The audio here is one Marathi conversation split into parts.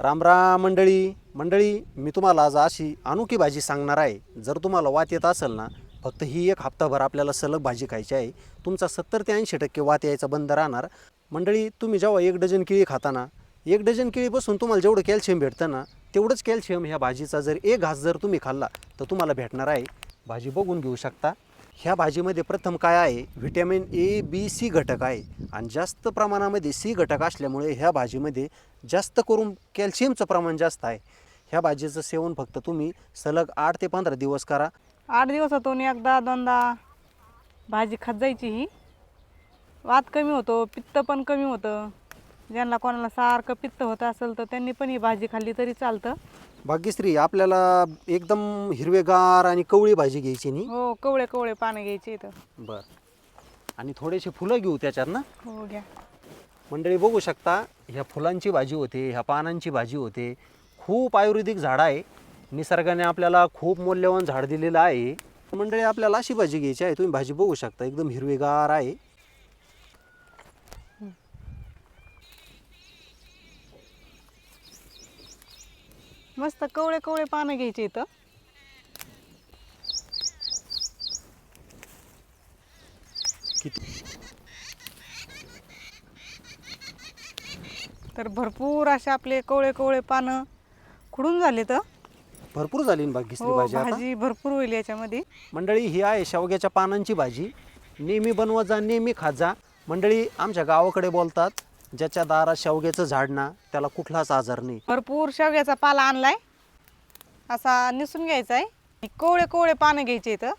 रामराम मंडळी. मंडळी मी तुम्हाला आज अशी अनोखी भाजी सांगणार आहे. जर तुम्हाला वात येत असेल ना फक्त ही एक हप्ताभर आपल्याला सलग भाजी खायची आहे. तुमचा सत्तर ते ऐंशी टक्के वात यायचा बंद राहणार. मंडळी तुम्ही जेव्हा एक डझन केळी खाता ना एक डझन केळीपासून तुम्हाला जेवढं कॅल्शियम भेटतं ना तेवढंच कॅल्शियम ह्या भाजीचा जर एक घास जर तुम्ही खाल्ला तर तुम्हाला भेटणार आहे. भाजी बघून घेऊ शकता. ह्या भाजीमध्ये प्रथम काय आहे? व्हिटॅमिन ए बी सी घटक आहे. आणि जास्त प्रमाणामध्ये सी घटक असल्यामुळे ह्या भाजीमध्ये जास्त करून कॅल्शियमचं प्रमाण जास्त आहे. ह्या भाजीचं सेवन फक्त तुम्ही सलग आठ ते पंधरा दिवस करा. आठ दिवसातून एकदा दोनदा भाजी खात जायची ही. वात कमी होतो पित्त पण कमी होतं. ज्यांना कोणाला सारखं पित्त होत असेल तर त्यांनी पण ही भाजी खाल्ली तरी चालतं. भाग्यश्री आपल्याला एकदम हिरवेगार आणि कवळी भाजी घ्यायची नाही हो कवळे कवळे पानं घ्यायचे इथं. बरं. आणि थोडेसे फुलं घेऊ त्याच्यात ना? हो घ्या. मंडळी बघू शकता ह्या फुलांची भाजी होते ह्या पानांची भाजी होते. खूप आयुर्वेदिक झाड आहे. निसर्गाने आपल्याला खूप मौल्यवान झाड दिलेलं आहे. मंडळी आपल्याला अशी भाजी घ्यायची आहे तुम्ही भाजी बघू शकता एकदम हिरवीगार आहे. मस्त कवळे कवळे पानं घ्यायचे इथं. तर भरपूर असे आपले कवळे कवळे पानं खुडून झाले तर. भरपूर झाली ना भाग्यश्री हो भाजी आता. भाजी भरपूर होईल याच्यामध्ये. मंडळी ही आहे शेवग्याच्या पानांची भाजी. नेहमी बनवत जा नेहमी खात जा. मंडळी आमच्या गावाकडे बोलतात ज्याच्या दारात शेवग्याचं झाड ना त्याला कुठलाच आजार नाही. भरपूर शेवग्याचा पाला आणलाय. असा निसून घ्यायचा आहे कोवळे कोवळे पानं घ्यायचे इथं.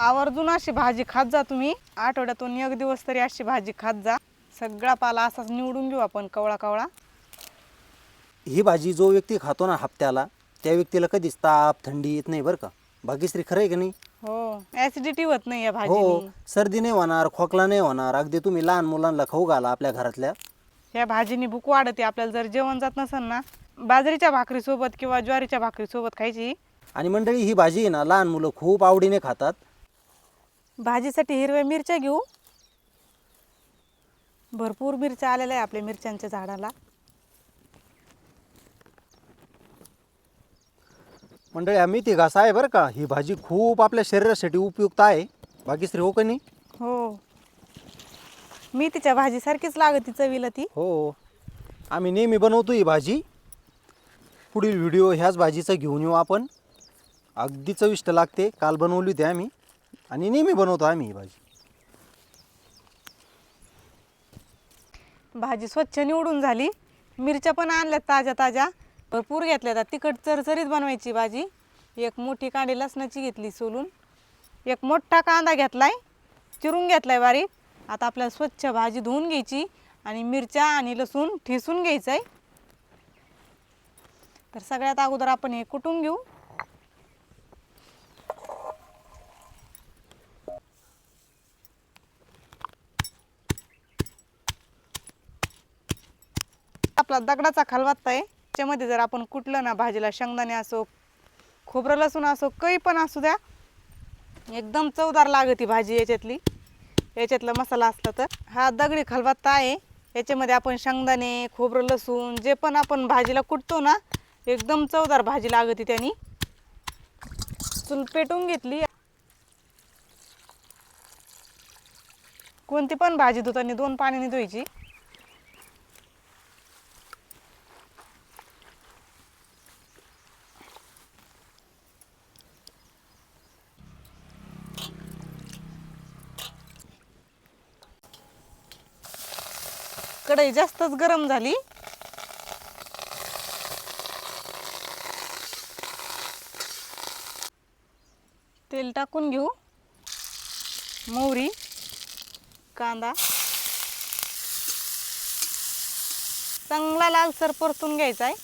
आवर्जून अशी भाजी खात जा तुम्ही. आठवड्यातून एक दिवस तरी अशी भाजी खात जा. सगळा पाला असाच निवडून घेऊ आपण कवळा कवळा. ही भाजी जो व्यक्ती खातो ना हप्त्याला त्या व्यक्तीला कधीच ताप थंडी येत नाही बरं का? भाग्यश्री खरं आहे का नाही? हो. ऍसिडिटी होत नाही या हो सर्दी नाही होणार खोकला नाही होणार. अगदी तुम्ही लहान मुलांना खाऊ घाला आपल्या घरातल्या. या भाजीनी भूक वाढते आपल्याला जर जेवण जात नसेल ना बाजरीच्या भाकरीसोबत किंवा ज्वारीच्या भाकरीसोबत खायची? आणि मंडळी ही भाजी आहे ना लहान मुलं खूप आवडीने खातात. भाजीसाठी हिरव्या मिरच्या घेऊ. भरपूर मिरच्या आलेल्या आहे आपल्या मिरच्यांच्या झाडाला. मंडळी हा मेथी घास आहे बरं का. ही भाजी खूप आपल्या शरीरासाठी उपयुक्त आहे. भाग्यश्री हो का नाही? हो. मी तिच्या भाजीसारखीच लागते चवीला ती. हो. आम्ही नेहमी बनवतो ही भाजी. पुढील व्हिडिओ ह्याच भाजीचा घेऊन येऊ आपण. अगदी चविष्ट लागते. काल बनवली होती आम्ही. आणि नेहमी बनवतो आम्ही ही भाजी. भाजी स्वच्छ निवडून झाली. मिरच्या पण आणल्यात ताज्या ताज्या. भरपूर घेतल्या आता तिखट चरचरीत बनवायची भाजी. एक मोठी कांडी लसणाची घेतली सोलून. एक मोठा कांदा घेतलाय. चिरून घेतलाय बारीक. आता आपल्याला स्वच्छ भाजी धुवून घ्यायची आणि मिरच्या आणि लसूण ठेसून घ्यायचं आहे तर सगळ्यात अगोदर आपण हे कुटून घेऊ. आपला दगडाचा खलबत्ता आहे. त्याच्यामध्ये जर आपण कुटलं ना भाजीला शेंगदाणे असो खोबरं लसूण असो काही पण असू द्या एकदम चवदार लागते भाजी याच्यातली. याच्यातला मसाला असला तर. हा दगडी खलबत्ता आहे. याच्यामध्ये आपण शेंगदाणे खोबरं लसूण जे पण आपण भाजीला कुटतो ना एकदम चवदार भाजी लागते त्यानी. चूल पेटून घेतली. कोणती पण भाजी धुताना दोन पाण्याने धुवायची. कढई जास्तच गरम झाली. तेल टाकून घेऊ. मोहरी कांदा. चांगला लालसर परतून घ्यायचा आहे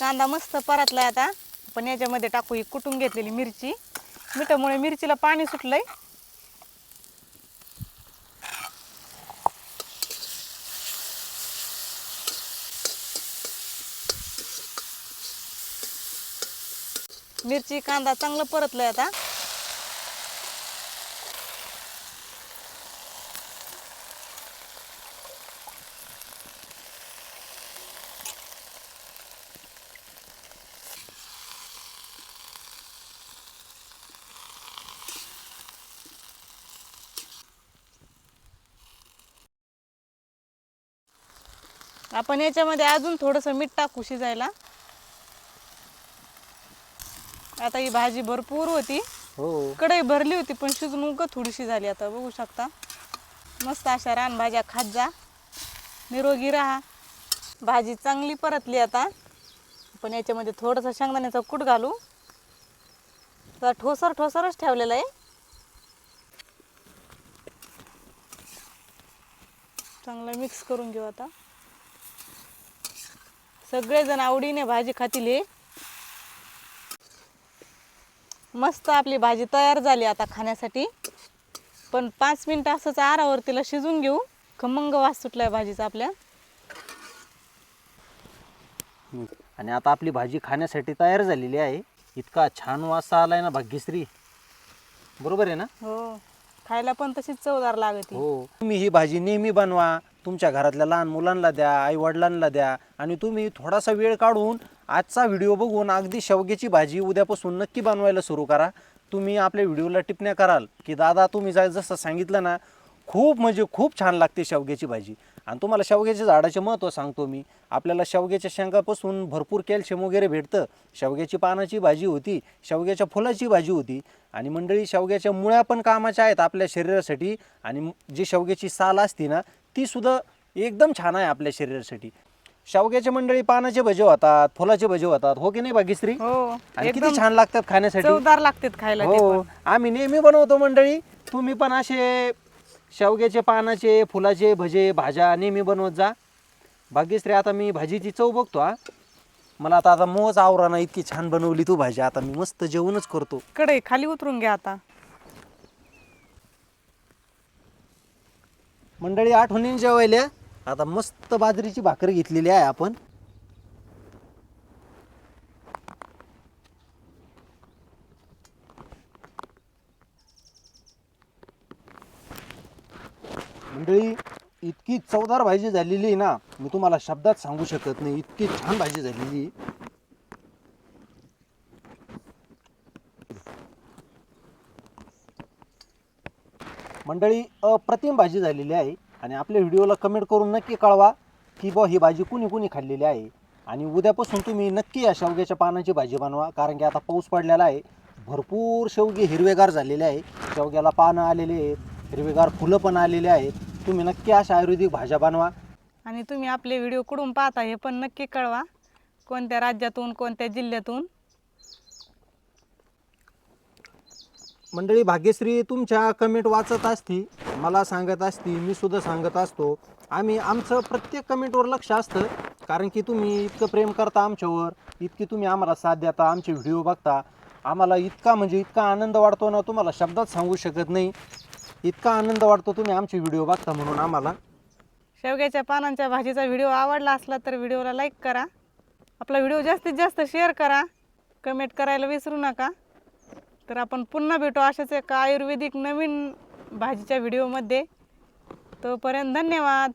कांदा मस्त परतलाय आता. आपण याच्यामध्ये टाकू ही कुटून घेतलेली मिरची. मिठामुळे मिरचीला पाणी सुटलंय. मिरची कांदा चांगलं परतलं आता. आपण याच्यामध्ये अजून थोडंसं मीठ टाकू शिजायला. आता ही भाजी भरपूर होती. हो. कढई भरली होती पण शिजून उग थोडीशी झाली आता बघू शकता. मस्त अशा रानभाज्या खात जा. निरोगी राहा. भाजी चांगली परतली आता. पण याच्यामध्ये थोडंसं शेंगदाण्याचा कूट घालू. जरा ठोसर ठोसरच ठेवलेलं आहे. चांगलं मिक्स करून घेऊ आता. सगळेजण आवडीने भाजी खातील हे. मस्त आपली भाजी तयार झाली आता खाण्यासाठी. पण पाच मिनटं असंच आरावर तिला शिजून घेऊ. खमंग वास सुटलाय भाजीचा आपल्या. आणि आता आपली भाजी खाण्यासाठी तयार झालेली आहे. इतका छान वास आलाय ना भाग्यश्री. बरोबर आहे ना? हो. खायला पण तशीच चवदार लागते. हो. तुम्ही ही भाजी नेहमी बनवा. तुमच्या घरातल्या लहान मुलांना द्या आई वडिलांना द्या आणि तुम्ही थोडासा वेळ काढून आजचा व्हिडिओ बघून अगदी शेवग्याची भाजी उद्यापासून नक्की बनवायला सुरू करा. तुम्ही आपल्या व्हिडिओला टिपण्या कराल की दादा तुम्ही जा जसं सांगितलं ना खूप म्हणजे खूप छान लागते शेवग्याची भाजी. आणि तुम्हाला शेवग्याच्या झाडाचे महत्त्व सांगतो मी. आपल्याला शेवग्याच्या शेंगापासून भरपूर कॅल्शियम वगैरे भेटतं. शेवग्याची पानाची भाजी होती शेवग्याच्या फुलाची भाजी होती. आणि मंडळी शेवग्याच्या मुळ्या पण कामाच्या आहेत आपल्या शरीरासाठी. आणि जी शेवग्याची साल असते ना तीसुद्धा एकदम छान आहे आपल्या शरीरासाठी. शेवग्याच्या मंडळी पानाचे भजे होतात फुलाचे भजे होतात हो की नाही भाग्यश्री हो आणि एकदम किती छान लागतात खाण्यासाठी. चवदार लागतात खायला ते हो पण. आम्ही नेहमी बनवतो मंडळी. तुम्ही पण असे शेवग्याचे पानाचे फुलाचे भजे भाज्या नेहमी बनवत जा. भाग्यश्री आता मी भाजीची चव बघतो हा. मला आता आता मोज आवरा ना इतकी छान बनवली तू भाजी. आता मी मस्त जेवणच करतो. कढई खाली उतरून घ्या आता. मंडळी आठवणीने जेवायल्या आता मस्त बाजरीची भाकर घेतलेली आहे आपण. मंडळी इतकी चवदार भाजी झालेली आहे ना मी तुम्हाला शब्दात सांगू शकत नाही इतकी छान भाजी झालेली. मंडळी अप्रतिम भाजी झालेली आहे. आणि आपल्या व्हिडिओला कमेंट करून नक्की कळवा की बा ही भाजी कुणी कुणी खाल्लेली आहे. आणि उद्यापासून तुम्ही नक्की या शेवग्याच्या पानाची भाजी बनवा कारण की आता पाऊस पडलेला आहे. भरपूर शेवगे हिरवेगार झालेले आहे. शेवग्याला पानं आलेले आहेत हिरवेगार फुलं पण आलेले आहेत. तुम्ही नक्की अशा आयुर्वेदिक भाज्या बनवा. आणि तुम्ही आपले व्हिडिओ कुठून पाहता हे पण नक्की कळवा. कोणत्या राज्यातून कोणत्या जिल्ह्यातून. मंडळी भाग्यश्री तुमच्या कमेंट वाचत असती मला सांगत असती मी सुद्धा सांगत असतो. आम्ही आमचं प्रत्येक कमेंटवर लक्ष असतं कारण की तुम्ही इतकं प्रेम करता आमच्यावर इतकी तुम्ही आम्हाला साथ देता आमचे व्हिडिओ बघता. आम्हाला इतका म्हणजे इतका आनंद वाटतो ना तुम्हाला शब्दात सांगू शकत नाही. इतका आनंद वाटतो तुम्ही आमचे व्हिडिओ बघता म्हणून आम्हाला. शेवग्याच्या पानांच्या भाजीचा व्हिडिओ आवडला असला तर व्हिडिओला लाईक करा. आपला व्हिडिओ जास्तीत जास्त शेअर करा. कमेंट करायला विसरू नका. तर आपण पुन्हा भेटू अशाच एका आयुर्वेदिक नवीन भाजीच्या व्हिडिओमध्ये. तोपर्यंत धन्यवाद.